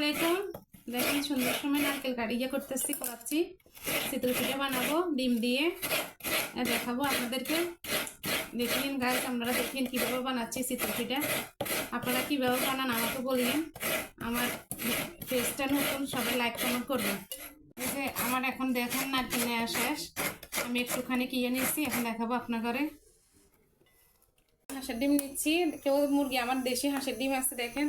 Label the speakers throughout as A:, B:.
A: আলাইকুম। দেখেন সুন্দর সময় নারকেল কাটি ইয়ে করতেছি, করাচ্ছি। চিতল পিঠা বানাবো, ডিম দিয়ে। দেখাবো আপনাদেরকে। দেখিন গাছ আপনারা দেখিন কীভাবে বানাচ্ছি চিতল পিঠা। আপনারা কীভাবে বানান আমাকে বলবেন। আমার পেজটা নতুন, সবাই লাইক কমেন্ট করবেন। এই যে আমার এখন দেখেন নারকেল নেওয়া শেষ। আমি একটুখানি কিয়ে নিচ্ছি এখন দেখাবো আপনার ঘরে। হাঁসের ডিম নিচ্ছি। কেউ মুরগি, আমার দেশি হাঁসের ডিম আছে, দেখেন।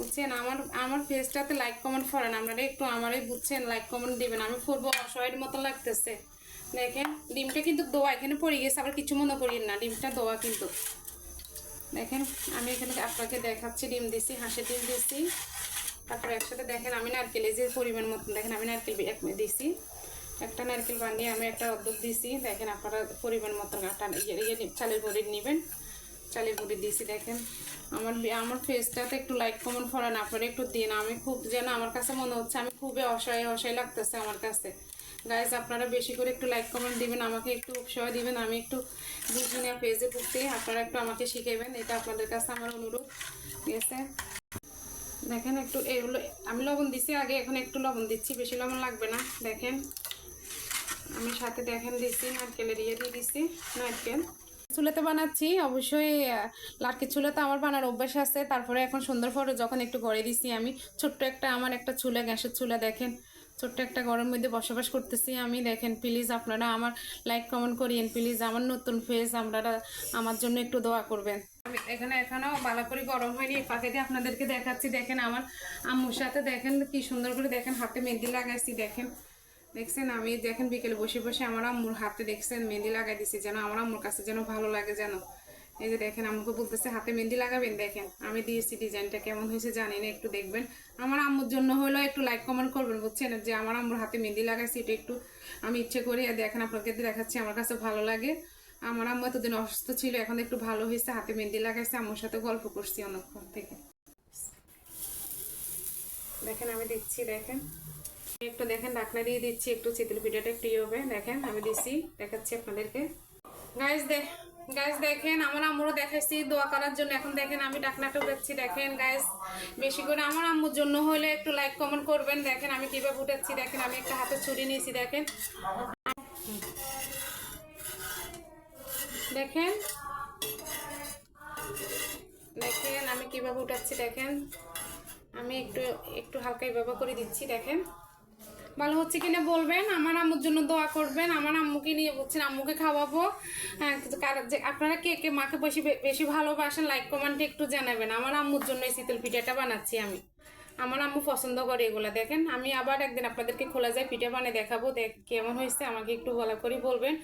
A: বুঝছেন? আমার আমার ফেসটাতে লাইক কমেন্ট করেন, আপনারা একটু আমারই বুঝছেন লাইক কমেন্ট দিবেন। আমি করব অসহায়ের মতো লাগতেছে। দেখেন, ডিমটা কিন্তু দোয়া, এখানে পড়ে গেছে, আবার কিছু মনে করিন না। ডিমটা দোয়া কিন্তু। দেখেন, আমি এখানে আপনাকে দেখাচ্ছি, ডিম দিছি, হাঁসের ডিম দিছি। তারপরে একসাথে দেখেন, আমি নারকেল, এই যে পরিমাণ মতন, দেখেন, আমি নারকেল দিছি। একটা নারকেল বানিয়ে আমি একটা অর্ধেক দিছি। দেখেন, আপনারা পরিমাণ মতন আটা ইয়ে ইয়ে চালের গুঁড়ি নেবেন। চালের গুঁড়ি দিছি দেখেন। আমার আমার ফেসটাতে একটু লাইক কমেন্ট করেন আপনারা একটু দিন। আমি খুব যেন আমার কাছে মনে হচ্ছে আমি খুবই অসহায় অসহায় লাগতেছে আমার কাছে। গাইজ আপনারা বেশি করে একটু লাইক কমেন্ট দিবেন, আমাকে একটু উৎসাহ দিবেন, আমি একটু বুঝি না পেজে আপনারা একটু আমাকে শিখাবেন এটা আপনাদের কাছে আমার অনুরোধ। ঠিক আছে? দেখেন একটু এগুলো, আমি লবণ দিছি আগে, এখন একটু লবণ দিচ্ছি, বেশি লবণ লাগবে না, দেখেন। আমি সাথে দেখেন দিচ্ছি নারকেলের ইয়ে দিয়ে দিচ্ছি নারকেল। চুলাতে বানাচ্ছি। অবশ্যই লাটকি চুলাতে আমার বানার অভ্যাস আছে। তারপরে এখন সুন্দর ফটো যখন একটু গড়ে দিছি আমি, ছোট্ট একটা, আমার একটা চুলা, গ্যাসের চুলা দেখেন। ছোট্ট একটা ঘরের মধ্যে বসবাস করতেছি আমি। দেখেন প্লিজ আপনারা আমার লাইক কমেন্ট করিয়েন। প্লিজ আমার নতুন ফেস আপনারা আমার জন্য একটু দোয়া করবেন। এখানে এখানেও ভালো করে গরম হয়নি, এই পাখিতে আপনাদেরকে দেখাচ্ছি। দেখেন আমার আম্মুর সাথে দেখেন কি সুন্দর করে দেখেন, হাতে মেহেন্দি লাগাইছি, দেখেন। দেখছেন, আমি দেখেন বিকেলে বসে বসে আমার আম্মুর হাতে দেখছেন মেহেন্দি লাগাই দিছি, যেন আমার আম্মুর কাছে যেন ভালো লাগে যেন। এই যে দেখেন আমাকে বলতেছে, হাতে মেহেন্দি লাগাবেন? দেখেন, আমি দিয়েছি ডিজাইনটা, কেমন হয়েছে জানি না একটু দেখবেন। আমার আম্মুর জন্য হলো একটু লাইক কমেন্ট করবেন, বুঝছেন? যে আমার আম্মুর হাতে মেহেন্দি লাগাইছি, এটা একটু আমি ইচ্ছে করি, আর দেখেন আপনাকে দেখাচ্ছি, আমার কাছে ভালো লাগে। আমার আম্মু এতদিন অসুস্থ ছিল, এখন একটু ভালো হয়েছে, হাতে মেহেন্দি লাগাইছে, আম্মুর সাথে গল্প করছি অনেকক্ষণ থেকে। দেখেন, আমি দেখছি, দেখেন। একটু দেখেন, ডাকনা দিয়ে দিচ্ছি, একটু চিতল পিঠাটা একটু ইয়ে হবে। দেখেন, আমি দিচ্ছি, দেখাচ্ছি আপনাদেরকে। গাইজ দেখ গাইজ দেখেন, আমার আম্মুরও দেখাইছি দোয়া করার জন্য। এখন দেখেন, আমি ডাকনাটা উঠাচ্ছি, দেখেন গাইজ বেশি করে আমার আম্মুর জন্য হলে একটু লাইক কমেন্ট করবেন। দেখেন, আমি কীভাবে উঠাচ্ছি, দেখেন, আমি একটা হাতে ছুরি নিয়েছি, দেখেন। দেখেন। দেখেন, আমি কীভাবে উঠাচ্ছি, দেখেন। আমি একটু একটু হালকা এইভাবে করে দিচ্ছি, দেখেন। ভালো হচ্ছে কিনা বলবেন, আমার আম্মুর জন্য দোয়া করবেন, আমার আম্মুকে নিয়ে বলছেন, আম্মুকে খাওয়াবো। হ্যাঁ যে আপনারা কে কে মাকে বেশি বেশি ভালোবাসেন লাইক কমেন্টে একটু জানাবেন। আমার আম্মুর জন্য এই শীতল পিঠাটা বানাচ্ছি আমি। আমার আম্মু পছন্দ করে এগুলো, দেখেন। আমি আবার একদিন আপনাদেরকে খোলা যায় পিঠা বানিয়ে দেখাবো, দেখ কেমন হয়েছে, আমাকে একটু ভালো করে বলবেন।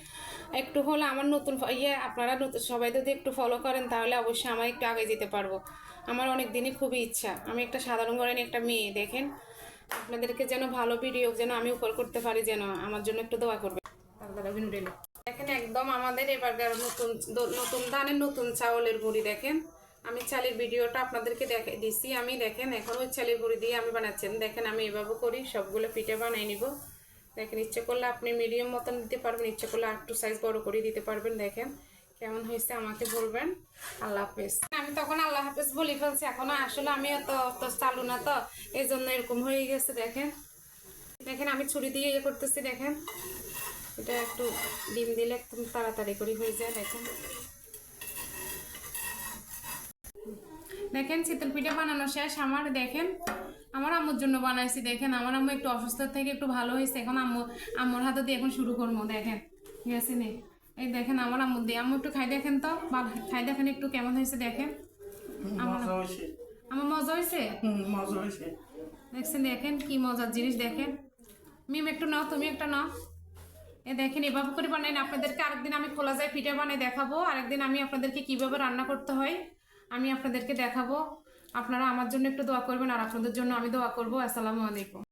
A: একটু হলে আমার নতুন ইয়ে আপনারা নতুন, সবাই যদি একটু ফলো করেন, তাহলে অবশ্যই আমার একটু আগে যেতে পারব। আমার অনেক দিনই খুবই ইচ্ছা। আমি একটা সাধারণ ঘরের একটা মেয়ে, দেখেন। আপনাদেরকে যেন ভালো ভিডিও যেন আমি উপর করতে পারি, যেন আমার জন্য একটু দোয়া করবে দেখেন একদম আমাদের এবারকার নতুন নতুন ধানের নতুন চাউলের গুঁড়ি দেখেন। আমি চালের ভিডিওটা আপনাদেরকে দেখে, দিছি। আমি দেখেন, এখন ওই চালের গুঁড়ি দিয়ে আমি বানাচ্ছেন। দেখেন, আমি এভাবে করি, সবগুলো পিঠে বানাই নিব। দেখেন, ইচ্ছে করলে আপনি মিডিয়াম মতন দিতে পারবেন, ইচ্ছে করলে একটু সাইজ বড় করে দিতে পারবেন, দেখেন। কেমন হয়েছে আমাকে বলবেন? আল্লাহ হাফেজ। আমি তখন আল্লাহ হাফেজ বলি ফেলছি, এখনও আসলে আমি অত অত চালু না তো এই জন্য এরকম হয়ে গেছে, দেখেন। দেখেন, আমি ছুরি দিয়ে ইয়ে করতেছি, দেখেন। এটা একটু ডিম দিলে একদম তাড়াতাড়ি করে হয়ে যায়, দেখেন। দেখেন শীতল পিঠা বানানো শেষ। আমার, দেখেন, আমার আম্মুর জন্য বানাইছি, দেখেন। আমার আম্মু একটু অসুস্থ থেকে একটু ভালো হয়েছে, এখন আম্মু, আম্মুর হাতে দিয়ে এখন শুরু করব, দেখেন। ঠিক আছে নে? এই দেখেন আমার আম্মু দিয়ে। আম্মু একটু খাই দেখেন তো। বা- খাই দেখেন একটু কেমন হয়েছে দেখেন। আমার
B: মজা হয়েছে।
A: আমার মজা হয়েছে?
B: মজা হয়েছে।
A: দেখছেন দেখেন কি মজার জিনিস দেখেন। মিম একটু নাও তুমি একটা নাও। এ দেখেন এভাবে করে বানাই না। আপনাদেরকে আরেকদিন আমি খোলা যায় পিঠা বানাই দেখাবো। আরেকদিন আমি আপনাদেরকে কীভাবে রান্না করতে হয় আমি আপনাদেরকে দেখাবো। আপনারা আমার জন্য একটু দোয়া করবেন আর আপনাদের জন্য আমি দোয়া করব। আসসালামু আলাইকুম।